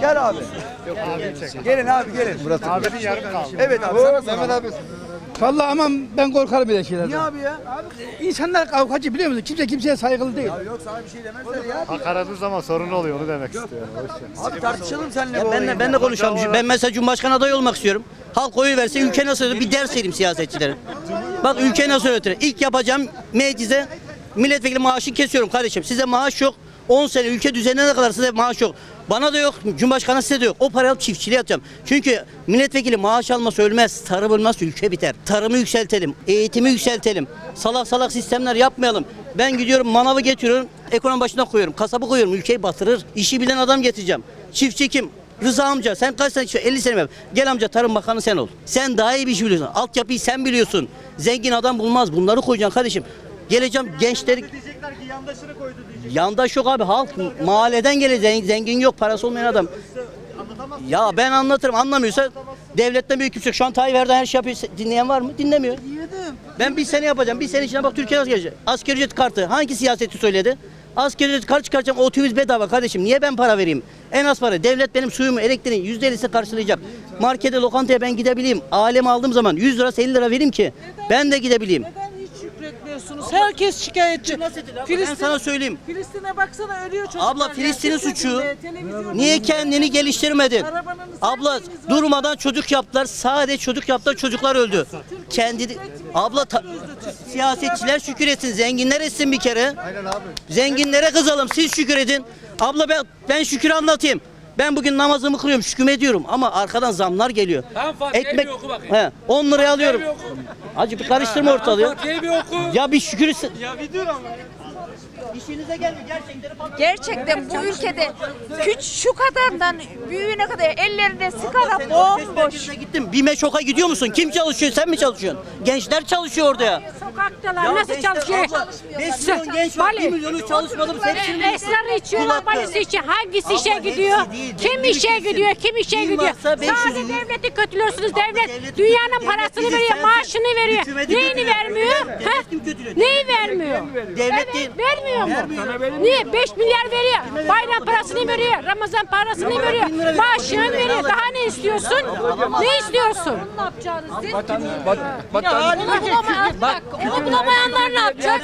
Gel abi. Gelin abi gelin. Abinin yarım kaldı. Evet abi sana Mehmet abi. Vallahi ama ben korkarım böyle şeylerden. Niye abi ya? İnsanlar kavgacı biliyor musun? Kimse kimseye saygılı değil. Yok sana bir şey demezler ya. Hakaret zaman sorun oluyor onu demek istiyorum. Abi tartışalım seninle bu Ben olayı. de, ben de konuşalım. Ben mesela Cumhurbaşkanı adayı olmak istiyorum. Halk oyu verse ülke nasıl yönetir? Bir ders vereyim siyasetçilere. Bak ülke nasıl yönetir? İlk yapacağım meclise milletvekili maaşını kesiyorum kardeşim. Size maaş yok. 10 sene ülke düzenine kadar size maaş yok. Bana da yok, Cumhurbaşkanı size de yok. O parayı alıp çiftçiliğe atacağım. Çünkü milletvekili maaş alması ölmez. Tarım ölmez, ülke biter. Tarımı yükseltelim, eğitimi yükseltelim. Salak salak sistemler yapmayalım. Ben gidiyorum manavı getiriyorum, ekonomi başına koyuyorum. Kasabı koyuyorum, ülkeyi batırır. İşi bilen adam getireceğim. Çiftçi kim? Rıza amca sen kaç sene 50 sene mi? Gel amca tarım bakanı sen ol. Sen daha iyi bir şey biliyorsun. Altyapıyı sen biliyorsun. Zengin adam bulmaz. Bunları koyacaksın kardeşim. Geleceğim gençleri Yandaş yok abi halk mahalleden gelecek zengin yok parası olmayan adam. Ya ben anlatırım anlamıyorsa devletten büyük kimse. Şu an Tayyip Erdoğan her şey yapıyor. Dinleyen var mı? Dinlemiyor. Ben bir sene yapacağım. Bir sene içinde bak Türkiye gelecek? Asgari ücret kartı. Hangi siyaseti söyledi? Asgari ücret kart çıkaracağım. Otobüs bedava kardeşim. Niye ben para vereyim? En az para. Devlet benim suyumu, elektriğin %50'si karşılayacak. Markete, lokantaya ben gidebileyim. Alem aldığım zaman 100 lira 50 lira vereyim ki ben de gidebileyim. Şükretmiyorsunuz? Herkes şikayetçi. Ben sana söyleyeyim. Filistin'e baksana ölüyor çocuklar. Abla. Filistin'in suçu. Niye kendini geliştirmedin? Abla neyiniz var? durmadan çocuk yaptılar. Sadece çocuk yaptılar çocuklar öldü. Kendi abla ta- siyasetçiler şükür etsin. Zenginler etsin bir kere. Zenginlere kızalım. Siz şükür edin. Abla ben ben şükür anlatayım. Ben bugün namazımı kılıyorum, şükür ediyorum ama arkadan zamlar geliyor. Tamam Fatih'e Ekmek bir oku bakayım. he, 10 liraya alıyorum. bir oku. Hacı bir karıştırma ortalığı. Fatih'e bir oku. Ya bir şükür Ya bir dur ama. İşinize gelmiyor gerçekten. Gerçekten bu ülkede küç şu kadardan büyüğüne kadar ellerinde sigara bomboş. Gittim. Bir meşoka gidiyor musun? Kim çalışıyor? Sen mi çalışıyorsun? Gençler çalışıyor orada ya. Sokaktalar Ya nasıl gençler çalışıyor? abla, 5 milyon genç var. 1 milyonu çalışmadım. Hepsini Esrar içiyorlar parası için. Hangisi Abla işe hepsi gidiyor? değil, Kim işe bir kesim. gidiyor? Kim işe Kim gidiyor? varsa 500 Sadece bin. devleti kötülüyorsunuz. Abla, Devlet devleti dünyanın parasını devlet veriyor, sensin. maaşını veriyor. Hükümeti Neyini kötülüyor. vermiyor? Devlet Ha? kim kötülüyor? Neyi vermiyor? Devlet değil. Vermiyor mu? Niye? 5 milyar veriyor. Bayram parasını veriyor. Ramazan parasını bin veriyor. lira veriyor. Maaşını veriyor. Daha ne istiyorsun? Ne istiyorsun? Ne yapacaksınız siz? Onu bulamayan, bak, onu bulamayanlar ne yapacak?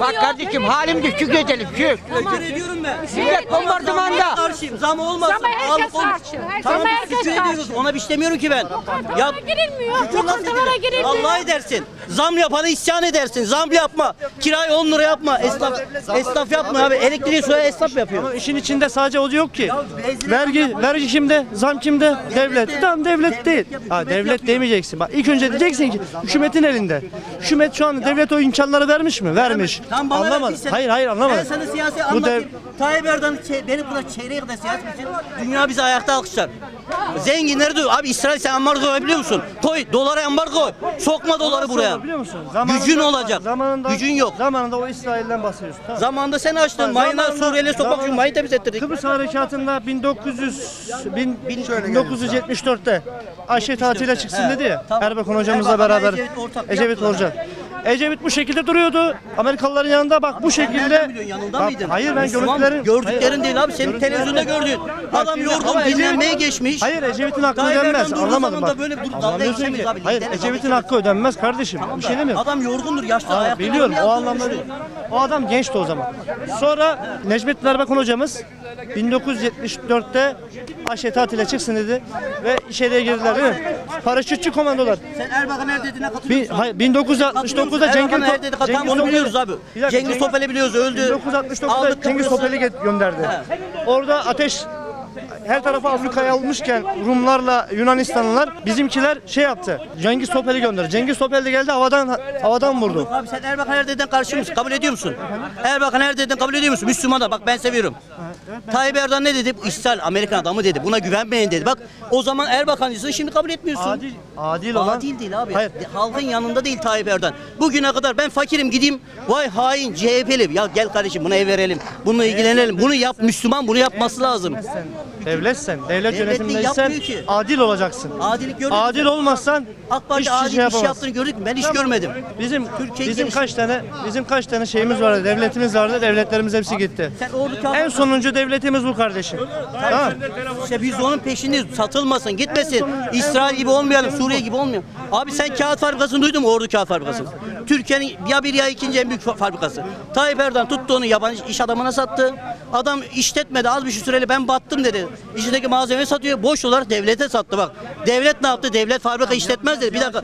Bak kardeşim halim düşük şükredelim şük. Şükür ediyorum ben. Millet bombardımanda. Karşıyım. Zam olmasın. Zama herkes Al, karşı. Tamam biz herkes ediyoruz. karşı. Ona bir şey demiyorum ki ben. Lokantalara girilmiyor. edilir? girilmiyor. Allah edersin. Zam yapanı isyan edersin. Zam yapma. Kirayı 10 lira yapma. Esnaf, esnaf yapma abi. Elektriği suya esnaf yapıyor. Ama işin içinde sadece o yok ki. Vergi, vergi kimde? Zam kimde? Devlet. Tamam devlet değil. Ha devlet demeyeceksin. Bak ilk önce diyeceksin ki hükümetin elinde. Hükümet şu an devlet o imkanları vermiş mi? Vermiş. Tam bana Anlamadım. verdiysen- Hayır hayır Ben anlamadım. sana siyasi Bu anlatayım. dev- Tayyip Erdoğan çe- beni burada çeyreğe kadar siyaset için dünya bizi ayakta alkışlar. Zenginleri diyor. Abi İsrail sen ambargo biliyor musun? Koy dolara ambargo. Sokma doları buraya. Biliyor musun? Gücün olacak. Zamanında, Gücün yok. Zamanında o İsrail'den bahsediyorsun. Tamam. Zamanında sen açtın. Mayına zamanında- Suriyeli sokmak için zamanında- mayın temizlettirdik. Kıbrıs Harekatında 1900 bin, 1974'te Ayşe tatile çıksın dedi ya. Tamam. Erbakan hocamızla beraber. Ecevit ortak Ecevit yaptılar. Hoca. Ecevit bu şekilde duruyordu. Amerikalıların yanında bak bu şekilde. Biliyorsun? Yanında Bak, mıydın? Hayır ben Müslüman. Gördüklerin Hayır. değil abi. Senin televizyonda gördüğün. Adam yorgun ama Ecevit- dinlenmeye geçmiş. Hayır Ecevit'in hakkı Tayyip ödenmez. Durduğu Anlamadım zaman da bak. böyle bir dalga Anlamıyorsun geçemeyiz ki. abi. Hayır Lideriz, Ecevit'in hakkı ödenmez kardeşim. Bir şey demiyorum. Adam yorgundur yaşlı Aa, ayakta. biliyorum o anlamda değil. O adam gençti o zaman. Sonra Necmettin Erbakan hocamız 1974'te Ayşe tatile çıksın dedi ve içeriye girdiler değil mi? Paraşütçü komandolar. Sen Erbakan er dediğine Bin, katılıyorsun. hayır, 1969'da Cengiz, Erbakan er dedi. Cengiz Tamam onu Topel'i- biliyoruz abi. Bir dakika, Cengiz Topel'i biliyoruz öldü. 1969'da Aldık Cengiz Kıbrıs'ı. Topel'i ge- gönderdi. Orada ateş her tarafa Afrika'ya almışken Rumlarla Yunanistanlılar bizimkiler şey yaptı. Cengiz Topel'i gönderdi. Cengiz Topel de geldi havadan havadan vurdu. Abi sen Erbakan Erdoğan'dan karşı mısın? Kabul ediyor musun? Erbakan Erdoğan'dan kabul ediyor musun? Müslüman da bak ben seviyorum. Tayyip Erdoğan ne dedi? İhsal Amerikan adamı dedi. Buna güvenmeyin dedi. Bak o zaman Erbakancısın şimdi kabul etmiyorsun. Adil adil olan Adil değil abi. Hayır. Halkın yanında değil Tayyip Erdoğan. Bugüne kadar ben fakirim gideyim. Vay hain CHP'li. Ya gel kardeşim buna ev verelim. Bununla ilgilenelim. Bunu yap Müslüman bunu yapması lazım. Devletsen, devlet Devlet de yönetimindeysen yapmıyor ki. adil olacaksın. Adilik gördük. Adil olmazsan AK Parti hiçbir adil şey bir şey yapamazsın. yaptığını gördük mü? Ben hiç görmedim. Bizim Türkiye bizim gelişi- kaç tane bizim kaç tane şeyimiz vardı, devletimiz vardı, devletlerimiz hepsi gitti. Sen ordu kağıt- En sonuncu devletimiz bu kardeşim. Tamam. İşte biz onun peşindeyiz. Satılmasın, gitmesin. İsrail gibi olmayalım, Suriye gibi olmayalım. Abi sen kağıt fabrikasını duydun mu? Ordu kağıt fabrikası. Türkiye'nin ya bir ya ikinci en büyük fa- fabrikası. Tayyip Erdoğan tuttu onu yabancı iş adamına sattı. Adam işletmedi az bir şey süreli ben battım dedi. İçindeki malzemeyi satıyor. Boş olarak devlete sattı bak. Devlet ne yaptı? Devlet fabrika işletmez dedi. Bir dakika.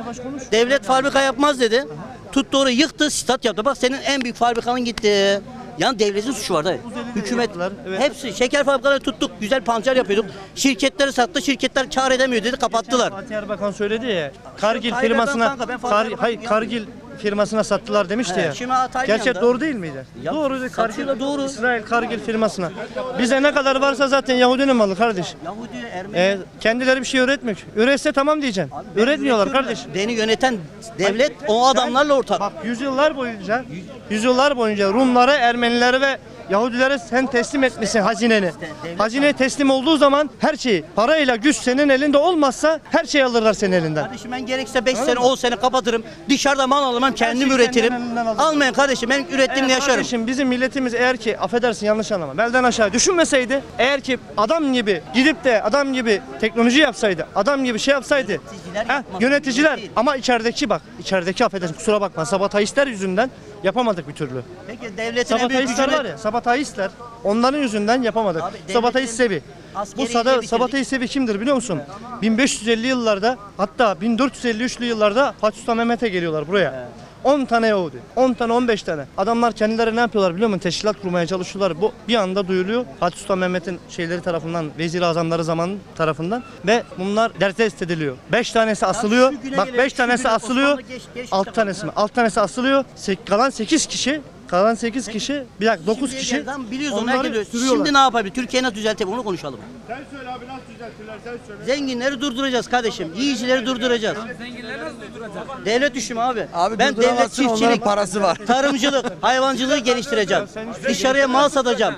Devlet fabrika yapmaz dedi. Tuttu orayı yıktı, stat yaptı. Bak senin en büyük fabrikanın gitti. Yani devletin suçu var dayı. Hükümet, Evet. hepsi şeker fabrikaları tuttuk, güzel pancar yapıyorduk. Şirketleri sattı, şirketler kar edemiyor dedi, kapattılar. Fatih Erbakan söyledi ya. Kargil Tayyip firmasına Erdoğan kanka, ben Fatih Kar, Erbakan'ı hayır Kargil firmasına sattılar demişti He, ya. şimdi Gerçek yanında. doğru değil miydi? Ya, doğru. Kargil, doğru. İsrail Kargil firmasına. Bize ne kadar varsa zaten Yahudinin malı kardeş. Yahudi, Ermeni. E, kendileri bir şey üretmiyor. Üretse tamam diyeceksin. Ben Üretmiyorlar kardeş. Beni yöneten devlet o adamlarla ortak. Bak yüzyıllar boyunca yüzyıllar boyunca Rumlara, Ermenilere ve Yahudilere sen teslim etmişsin hazineni. Hazine teslim olduğu zaman her şeyi parayla güç senin elinde olmazsa her şeyi alırlar senin elinden. Kardeşim ben gerekse 5 sene 10 sene kapatırım. Dışarıda mal almam kendim şeyi üretirim. elinden alırım. Almayın kardeşim ben ürettiğimle yaşarım. Kardeşim bizim milletimiz eğer ki affedersin yanlış anlama belden aşağı düşünmeseydi eğer ki adam gibi gidip de adam gibi teknoloji yapsaydı adam gibi şey yapsaydı Yöneticiler yapmak yöneticiler değil. ama içerideki bak içerideki affedersin kusura bakma sabotajistler yüzünden yapamadık bir türlü. Peki devletin en büyük var ya sabotajistler onların yüzünden yapamadık. Abi devletin Sabotajist sevi. Bu askeriyle sada, bitirdik. sabotajist sevi kimdir biliyor musun? 1550 yıllarda hatta 1453'lü yıllarda Fatih Sultan Mehmet'e geliyorlar buraya. 10 tane Yahudi, 10 tane 15 tane. Adamlar kendileri ne yapıyorlar biliyor musun? Teşkilat kurmaya çalışıyorlar. Bu bir anda duyuluyor. Fatih Sultan Mehmet'in şeyleri tarafından, vezir azamları zamanı tarafından ve bunlar derdest ediliyor. 5 tanesi asılıyor. Bak gelelim, 5 şu tanesi asılıyor. Osmanlı geç- geçmiş 6 zamanlar. tanesi mi? 6 tanesi asılıyor. Sek- Kalan 8 kişi Kalan 8 kişi, bir dakika 9 Şimdiye kişi geldi, biliyoruz onu onları herkes biliyor. sürüyorlar. Şimdi ne yapabilir? Türkiye nasıl düzeltebilir onu konuşalım. Sen söyle abi nasıl düzeltirler sen söyle. Zenginleri durduracağız kardeşim. Yiyicileri durduracağız. Zenginleri nasıl durduracağız? Devlet düşümü abi. Abi ben devlet çiftçilik, parası var. tarımcılık, hayvancılığı geliştireceğim. Dışarıya mal satacağım.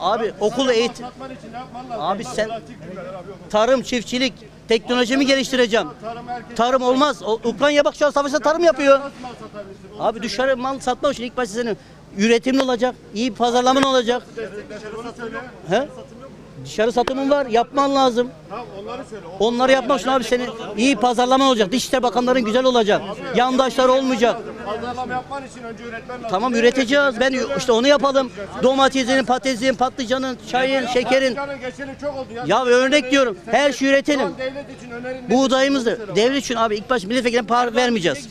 Abi okul eğitim. Abi sen tarım, çiftçilik, teknolojimi geliştireceğim. Tarım olmaz. O, Ukrayna bak şu an savaşta tarım yapıyor. Abi dışarı mal satmak için ilk başta senin üretimli olacak, iyi pazarlaman olacak. He? Dışarı satımın var, yapman lazım. Tamam onları söyle. Onları yapmak için abi senin iyi pazarlaman olacak. Dışişleri Bakanların güzel olacak. Yandaşlar olmayacak. pazarlama yapman için önce üretmen lazım. Tamam üreteceğiz. Ben işte onu yapalım. Domatesin, patatesin, patlıcanın, çayın, şekerin. Çok oldu ya. Ya örnek diyorum. Her şeyi üretelim. Devlet için önerin ne? Buğdayımızı devlet için abi ilk baş milletvekiline para vermeyeceğiz.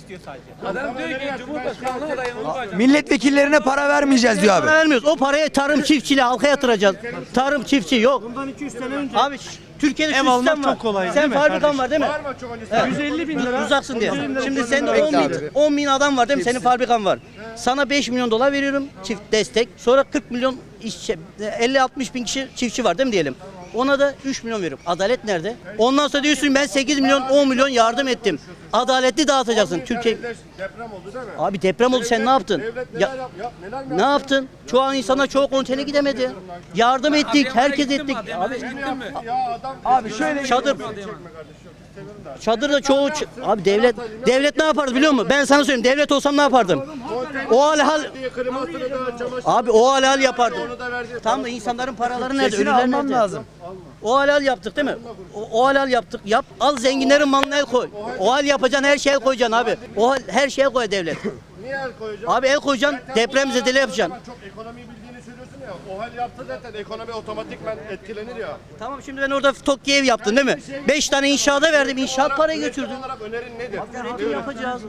Milletvekillerine para vermeyeceğiz diyor abi. Para vermiyoruz. O parayı tarım çiftçiliği halka yatıracağız. Tarım çiftçi yok. Bundan 200 sene önce Abi ş- Türkiye'de şu Ev almak sistem var. çok kolay, Sen değil mi fabrikan kardeşim? var değil mi? Var mı çok öncesi? 150 bin lira. Uzaksın diye. 150 bin lira Şimdi senin var. 10 bin, 10 bin adam var değil mi? Senin fabrikan var. Sana 5 milyon dolar veriyorum çift destek. Sonra 40 milyon işçi, 50-60 bin kişi çiftçi var değil mi diyelim? Ona da 3 milyon veriyorum. Adalet nerede? Ondan sonra diyorsun ben 8 milyon 10 milyon yardım ettim. Adaletli dağıtacaksın. Türkiye Deprem oldu değil mi? Abi deprem oldu sen ne yaptın? Devlet neler Ya, yap, yap neler mi ne yaptın? Çoğu insanlar çoğu konteynere gidemedi. Yardım ettik, herkes ettik. Abi Ya adam Abi şöyle çadır Çadırda çoğu ç- abi devlet devlet ne yapardı biliyor musun? Ben sana söyleyeyim devlet olsam ne yapardım? O hal hal abi o hal hal verdi. Tam da insanların paraları nerede? Ölüler nerede? lazım. O hal hal yaptık değil mi? O, o hal hal yaptık. Yap. Al zenginlerin malına el koy. O hal yapacaksın her şeye koyacaksın abi. O hal, her şeye koy devlet. Niye el koyacaksın? Abi el koyacaksın deprem zedeli yapacaksın. Çok ekonomiyi. O hal yaptı zaten ekonomi otomatikman etkilenir ya. Tamam şimdi ben orada Tokyo ev yaptım değil mi? Beş tane inşaata verdim. İnşaat parayı götürdüm. olarak önerin nedir? Üretim yapacağız.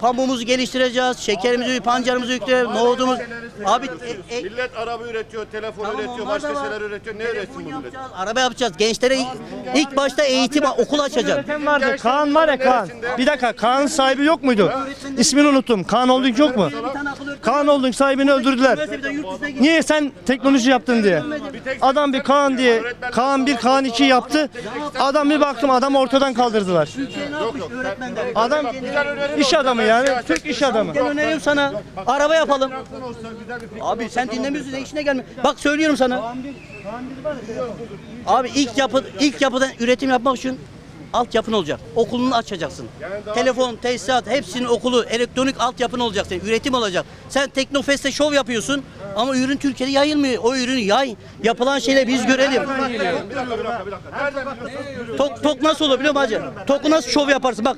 Pamuğumuzu geliştireceğiz. Şekerimizi, pancarımızı yükleyelim. Nohudumuz. Abi e, e, Millet araba üretiyor, telefon Tamam, üretiyor, onlar da başka var. şeyler üretiyor. Ne üretsin bu millet? yapacağız, araba yapacağız. Gençlere ilk, ilk başta eğitim, okul açacağız. Üreten vardı. Kaan var ya Kaan. Bir dakika Kaan sahibi yok muydu? İsmini unuttum. Kaan Holding yok mu? Kaan Holding sahibini öldürdüler. Niye sen teknoloji yaptın diye. Adam bir Kaan diye Kaan bir Kaan iki yaptı. Adam bir baktım adam ortadan kaldırdılar. Adam iş adamı yani. Türk iş adamı. Ben öneriyorum sana. Araba yapalım. Abi sen dinlemiyorsun ne işine gelmiyor. Bak söylüyorum sana. Abi ilk yapı ilk yapıdan üretim yapmak için altyapın olacak. Okulunu açacaksın. Telefon, tesisat hepsinin okulu, elektronik altyapın olacak senin. Üretim olacak. Sen Teknofest'te şov yapıyorsun ama ürün Türkiye'de yayılmıyor. O ürünü yay. Yapılan şeyle biz görelim. Tok, tok nasıl olur biliyor musun hacı? Toku nasıl şov yaparsın? Bak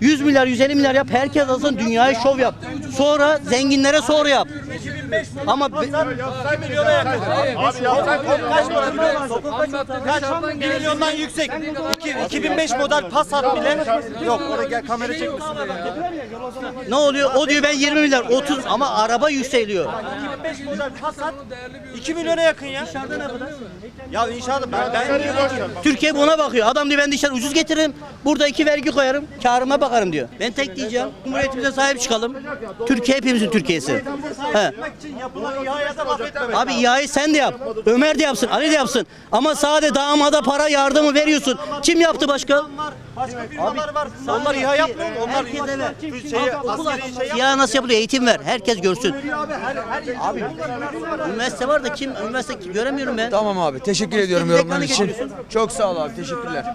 100 milyar 150 milyar yap. Herkes alsın dünyaya şov yap. Sonra zenginlere sonra yap. Ama be- Bir milyondan yüksek. 2005 model Passat bile yok. Oraya gel kamera çekmesin. ne oluyor? O diyor ben 20 milyar 30 ama araba yükseliyor. 2005 model Passat 2 milyona yakın ya. Ya inşaatı ben, ben Türkiye buna bakıyor. Adam diyor ben dışarı ucuz getiririm. Burada iki vergi koyarım. Karıma bakarım diyor. Ben tek diyeceğim. Cumhuriyetimize sahip çıkalım. Türkiye hepimizin Türkiye'si. He. Abi İHA'yı sen de yap. Ömer de yapsın, Ali de yapsın. Ama sade damada para yardımı veriyorsun. Kim yaptı başka? Başka firmalar var. Onlar İHA yapmıyor mu? Onlar Herkese ver. Şeyi, Okul askeri aç. şey nasıl yapılıyor? Eğitim ver. Herkes görsün. Abi Üniversite var da kim? Üniversite göremiyorum ben. Tamam abi teşekkür ediyorum yorumların için. Çok sağ ol abi teşekkürler.